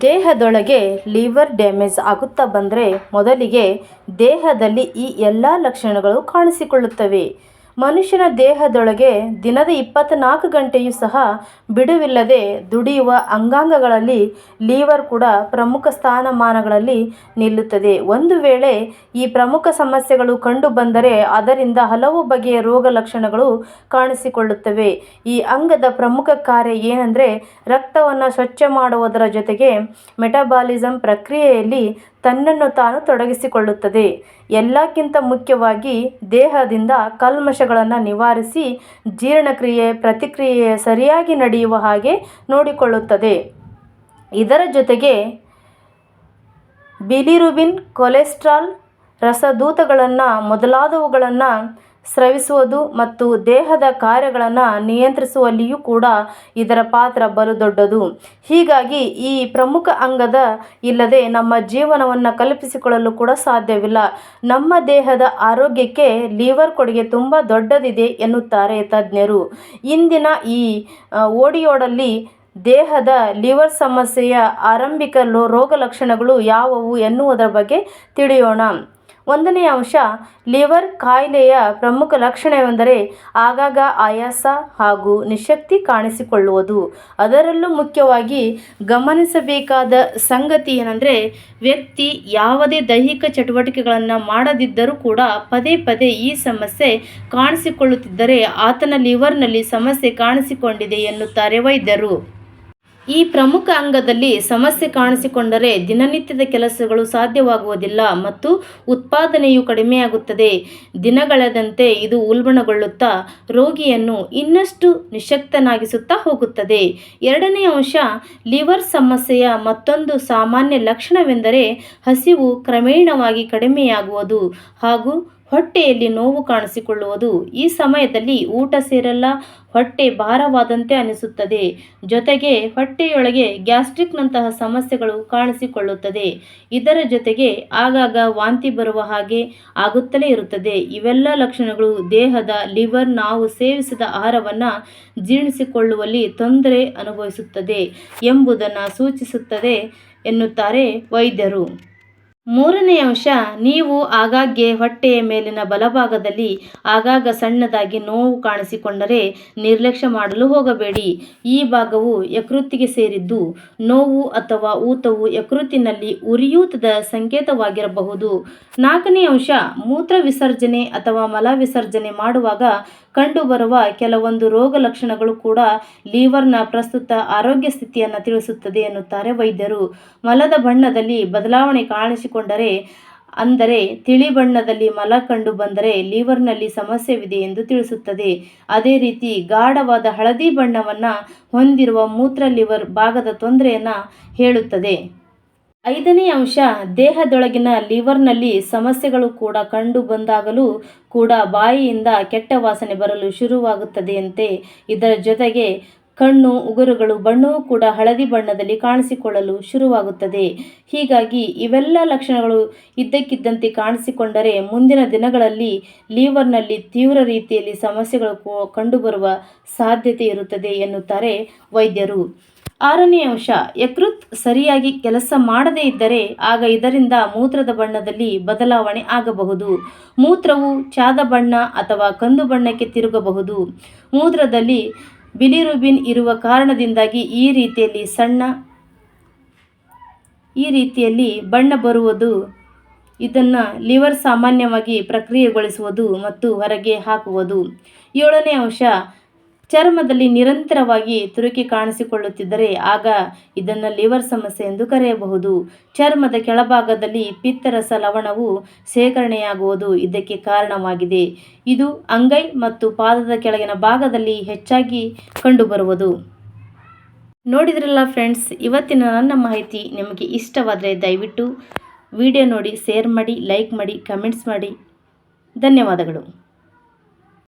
ದೇಹದೊಳಗೆ liver damage ಆಗುತ್ತಾ ಬಂದರೆ ಮೊದಲಿಗೆ ದೇಹದಲ್ಲಿ ಈ ಎಲ್ಲ ಲಕ್ಷಣಗಳು ಕಾಣಿಸಿಕೊಳ್ಳುತ್ತವೆ. ಮನುಷ್ಯನ ದೇಹದೊಳಗೆ ದಿನದ ಇಪ್ಪತ್ತ್ನಾಲ್ಕು ಗಂಟೆಯೂ ಸಹ ಬಿಡುವಿಲ್ಲದೆ ದುಡಿಯುವ ಅಂಗಾಂಗಗಳಲ್ಲಿ ಲೀವರ್ ಕೂಡ ಪ್ರಮುಖ ಸ್ಥಾನಮಾನಗಳಲ್ಲಿ ನಿಲ್ಲುತ್ತದೆ. ಒಂದು ವೇಳೆ ಈ ಪ್ರಮುಖ ಸಮಸ್ಯೆಗಳು ಕಂಡುಬಂದರೆ ಅದರಿಂದ ಹಲವು ಬಗೆಯ ರೋಗ ಲಕ್ಷಣಗಳು ಕಾಣಿಸಿಕೊಳ್ಳುತ್ತವೆ. ಈ ಅಂಗದ ಪ್ರಮುಖ ಕಾರ್ಯ ಏನೆಂದರೆ ರಕ್ತವನ್ನು ಸ್ವಚ್ಛ ಮಾಡುವುದರ ಜೊತೆಗೆ ಮೆಟಬಾಲಿಸಮ್ ಪ್ರಕ್ರಿಯೆಯಲ್ಲಿ ತನ್ನನ್ನು ತಾನು ತೊಡಗಿಸಿಕೊಳ್ಳುತ್ತದೆ. ಎಲ್ಲಕ್ಕಿಂತ ಮುಖ್ಯವಾಗಿ ದೇಹದಿಂದ ಕಲ್ಮಶಗಳನ್ನು ನಿವಾರಿಸಿ ಜೀರ್ಣಕ್ರಿಯೆ, ಪ್ರತಿಕ್ರಿಯೆ ಸರಿಯಾಗಿ ನಡೆಯುವ ಹಾಗೆ ನೋಡಿಕೊಳ್ಳುತ್ತದೆ. ಇದರ ಜೊತೆಗೆ ಬಿಲಿರುಬಿನ್, ಕೊಲೆಸ್ಟ್ರಾಲ್, ರಸದೂತಗಳನ್ನು ಮೊದಲಾದವುಗಳನ್ನು ಸ್ರವಿಸುವುದು ಮತ್ತು ದೇಹದ ಕಾರ್ಯಗಳನ್ನು ನಿಯಂತ್ರಿಸುವಲ್ಲಿಯೂ ಕೂಡ ಇದರ ಪಾತ್ರ ಬಲು ದೊಡ್ಡದು ಹೀಗಾಗಿ ಈ ಪ್ರಮುಖ ಅಂಗದ ಇಲ್ಲದೆ ನಮ್ಮ ಜೀವನವನ್ನು ಕಲ್ಪಿಸಿಕೊಳ್ಳಲು ಕೂಡ ಸಾಧ್ಯವಿಲ್ಲ. ನಮ್ಮ ದೇಹದ ಆರೋಗ್ಯಕ್ಕೆ ಲಿವರ್ ಕೊಡುಗೆ ತುಂಬ ದೊಡ್ಡದಿದೆ ಎನ್ನುತ್ತಾರೆ ತಜ್ಞರು. ಇಂದಿನ ಈ ಓಡಿಯೋಡಲ್ಲಿ ದೇಹದ ಲಿವರ್ ಸಮಸ್ಯೆಯ ಆರಂಭಿಕ ರೋಗ ಲಕ್ಷಣಗಳು ಯಾವುವು ಎನ್ನುವುದರ ಬಗ್ಗೆ ತಿಳಿಯೋಣ. ಒಂದನೆಯ ಅಂಶ, ಲಿವರ್ ಕಾಯಿಲೆಯ ಪ್ರಮುಖ ಲಕ್ಷಣವೆಂದರೆ ಆಗಾಗ ಆಯಾಸ ಹಾಗೂ ನಿಶಕ್ತಿ ಕಾಣಿಸಿಕೊಳ್ಳುವುದು. ಅದರಲ್ಲೂ ಮುಖ್ಯವಾಗಿ ಗಮನಿಸಬೇಕಾದ ಸಂಗತಿ ಏನಂದರೆ, ವ್ಯಕ್ತಿ ಯಾವುದೇ ದೈಹಿಕ ಚಟುವಟಿಕೆಗಳನ್ನು ಮಾಡದಿದ್ದರೂ ಕೂಡ ಪದೇ ಪದೇ ಈ ಸಮಸ್ಯೆ ಕಾಣಿಸಿಕೊಳ್ಳುತ್ತಿದ್ದರೆ ಆತನ ಲಿವರ್ನಲ್ಲಿ ಸಮಸ್ಯೆ ಕಾಣಿಸಿಕೊಂಡಿದೆ ಎನ್ನುತ್ತಾರೆ ವೈದ್ಯರು. ಈ ಪ್ರಮುಖ ಅಂಗದಲ್ಲಿ ಸಮಸ್ಯೆ ಕಾಣಿಸಿಕೊಂಡರೆ ದಿನನಿತ್ಯದ ಕೆಲಸಗಳು ಸಾಧ್ಯವಾಗುವುದಿಲ್ಲ ಮತ್ತು ಉತ್ಪಾದನೆಯು ಕಡಿಮೆಯಾಗುತ್ತದೆ. ದಿನಗಳದಂತೆ ಇದು ಉಲ್ಬಣಗೊಳ್ಳುತ್ತಾ ರೋಗಿಯನ್ನು ಇನ್ನಷ್ಟು ನಿಶಕ್ತನಾಗಿಸುತ್ತಾ ಹೋಗುತ್ತದೆ. ಎರಡನೇ ಅಂಶ, ಲಿವರ್ ಸಮಸ್ಯೆಯ ಮತ್ತೊಂದು ಸಾಮಾನ್ಯ ಲಕ್ಷಣವೆಂದರೆ ಹಸಿವು ಕ್ರಮೇಣವಾಗಿ ಕಡಿಮೆಯಾಗುವುದು ಹಾಗೂ ಹೊಟ್ಟೆಯಲ್ಲಿ ನೋವು ಕಾಣಿಸಿಕೊಳ್ಳುವುದು ಈ ಸಮಯದಲ್ಲಿ ಊಟ ಸೇರಲ್ಲ, ಹೊಟ್ಟೆ ಭಾರವಾದಂತೆ ಅನಿಸುತ್ತದೆ. ಜೊತೆಗೆ ಹೊಟ್ಟೆಯೊಳಗೆ ಗ್ಯಾಸ್ಟ್ರಿಕ್ನಂತಹ ಸಮಸ್ಯೆಗಳು ಕಾಣಿಸಿಕೊಳ್ಳುತ್ತದೆ. ಇದರ ಜೊತೆಗೆ ಆಗಾಗ ವಾಂತಿ ಬರುವ ಹಾಗೆ ಆಗುತ್ತಲೇ ಇರುತ್ತದೆ. ಇವೆಲ್ಲ ಲಕ್ಷಣಗಳು ದೇಹದ ಲಿವರ್ ನಾವು ಸೇವಿಸಿದ ಆಹಾರವನ್ನು ಜೀರ್ಣಿಸಿಕೊಳ್ಳುವಲ್ಲಿ ತೊಂದರೆ ಅನುಭವಿಸುತ್ತದೆ ಎಂಬುದನ್ನು ಸೂಚಿಸುತ್ತದೆ ಎನ್ನುತ್ತಾರೆ ವೈದ್ಯರು. ಮೂರನೇ ಅಂಶ, ನೀವು ಆಗಾಗ್ಗೆ ಹೊಟ್ಟೆಯ ಮೇಲಿನ ಬಲಭಾಗದಲ್ಲಿ ಆಗಾಗ ಸಣ್ಣದಾಗಿ ನೋವು ಕಾಣಿಸಿಕೊಂಡರೆ ನಿರ್ಲಕ್ಷ್ಯ ಮಾಡಲು ಹೋಗಬೇಡಿ. ಈ ಭಾಗವು ಯಕೃತ್ತಿಗೆ ಸೇರಿದ್ದು, ನೋವು ಅಥವಾ ಊತವು ಯಕೃತ್ತಿನಲ್ಲಿ ಉರಿಯೂತದ ಸಂಕೇತವಾಗಿರಬಹುದು. ನಾಲ್ಕನೇ ಅಂಶ ಮೂತ್ರ ವಿಸರ್ಜನೆ ಅಥವಾ ಮಲ ವಿಸರ್ಜನೆ ಮಾಡುವಾಗ ಕಂಡುಬರುವ ಕೆಲವೊಂದು ರೋಗ ಲಕ್ಷಣಗಳು ಕೂಡ ಲೀವರ್ನ ಪ್ರಸ್ತುತ ಆರೋಗ್ಯ ಸ್ಥಿತಿಯನ್ನು ತಿಳಿಸುತ್ತದೆ ಎನ್ನುತ್ತಾರೆ ವೈದ್ಯರು. ಮಲದ ಬಣ್ಣದಲ್ಲಿ ಬದಲಾವಣೆ ಕಾಣಿಸಿಕೊಂಡರೆ, ಅಂದರೆ ತಿಳಿ ಬಣ್ಣದಲ್ಲಿ ಮಲ ಕಂಡು ಬಂದರೆ ಲೀವರ್ನಲ್ಲಿ ಸಮಸ್ಯೆವಿದೆ ಎಂದು ತಿಳಿಸುತ್ತದೆ. ಅದೇ ರೀತಿ ಗಾಢವಾದ ಹಳದಿ ಬಣ್ಣವನ್ನು ಹೊಂದಿರುವ ಮೂತ್ರ ಲಿವರ್ ಭಾಗದ ತೊಂದರೆಯನ್ನು ಹೇಳುತ್ತದೆ. ಐದನೇ ಅಂಶ, ದೇಹದೊಳಗಿನ ಲಿವರ್ನಲ್ಲಿ ಸಮಸ್ಯೆಗಳು ಕೂಡ ಕಂಡು ಬಂದಾಗಲೂ ಕೂಡ ಬಾಯಿಯಿಂದ ಕೆಟ್ಟ ವಾಸನೆ ಬರಲು ಶುರುವಾಗುತ್ತದೆಯಂತೆ. ಇದರ ಜೊತೆಗೆ ಕಣ್ಣು, ಉಗುರುಗಳು, ಬಣ್ಣವೂ ಕೂಡ ಹಳದಿ ಬಣ್ಣದಲ್ಲಿ ಕಾಣಿಸಿಕೊಳ್ಳಲು ಶುರುವಾಗುತ್ತದೆ. ಹೀಗಾಗಿ ಇವೆಲ್ಲ ಲಕ್ಷಣಗಳು ಇದ್ದಕ್ಕಿದ್ದಂತೆ ಕಾಣಿಸಿಕೊಂಡರೆ ಮುಂದಿನ ದಿನಗಳಲ್ಲಿ ಲಿವರ್ನಲ್ಲಿ ತೀವ್ರ ರೀತಿಯಲ್ಲಿ ಸಮಸ್ಯೆಗಳು ಕಂಡುಬರುವ ಸಾಧ್ಯತೆ ಇರುತ್ತದೆ ಎನ್ನುತ್ತಾರೆ ವೈದ್ಯರು. ಆರನೇ ಅಂಶ, ಯಕೃತ್ ಸರಿಯಾಗಿ ಕೆಲಸ ಮಾಡದೇ ಇದ್ದರೆ ಆಗ ಇದರಿಂದ ಮೂತ್ರದ ಬಣ್ಣದಲ್ಲಿ ಬದಲಾವಣೆ ಆಗಬಹುದು. ಮೂತ್ರವು ಚಾದ ಬಣ್ಣ ಅಥವಾ ಕಂದು ಬಣ್ಣಕ್ಕೆ ತಿರುಗಬಹುದು. ಮೂತ್ರದಲ್ಲಿ ಬಿಲಿರುಬಿನ್ ಇರುವ ಕಾರಣದಿಂದಾಗಿ ಈ ರೀತಿಯಲ್ಲಿ ಸಣ್ಣ, ಈ ರೀತಿಯಲ್ಲಿ ಬಣ್ಣ ಬರುವುದು, ಇದನ್ನು ಲಿವರ್ ಸಾಮಾನ್ಯವಾಗಿ ಪ್ರಕ್ರಿಯೆಗೊಳಿಸುವುದು ಮತ್ತು ಹೊರಗೆ ಹಾಕುವುದು. ಏಳನೇ ಅಂಶ ಚರ್ಮದಲ್ಲಿ ನಿರಂತರವಾಗಿ ತುರುಕಿ ಕಾಣಿಸಿಕೊಳ್ಳುತ್ತಿದ್ದರೆ ಆಗ ಇದನ್ನು ಲಿವರ್ ಸಮಸ್ಯೆ ಎಂದು ಕರೆಯಬಹುದು. ಚರ್ಮದ ಕೆಳಭಾಗದಲ್ಲಿ ಪಿತ್ತರಸ ಲವಣವು ಶೇಖರಣೆಯಾಗುವುದು ಇದಕ್ಕೆ ಕಾರಣವಾಗಿದೆ. ಇದು ಅಂಗೈ ಮತ್ತು ಪಾದದ ಕೆಳಗಿನ ಭಾಗದಲ್ಲಿ ಹೆಚ್ಚಾಗಿ ಕಂಡುಬರುವುದು. ನೋಡಿದ್ರಲ್ಲ ಫ್ರೆಂಡ್ಸ್, ಇವತ್ತಿನ ನನ್ನ ಮಾಹಿತಿ ನಿಮಗೆ ಇಷ್ಟವಾದರೆ ದಯವಿಟ್ಟು ವಿಡಿಯೋ ನೋಡಿ, ಶೇರ್ ಮಾಡಿ, ಲೈಕ್ ಮಾಡಿ, ಕಮೆಂಟ್ಸ್ ಮಾಡಿ. ಧನ್ಯವಾದಗಳು.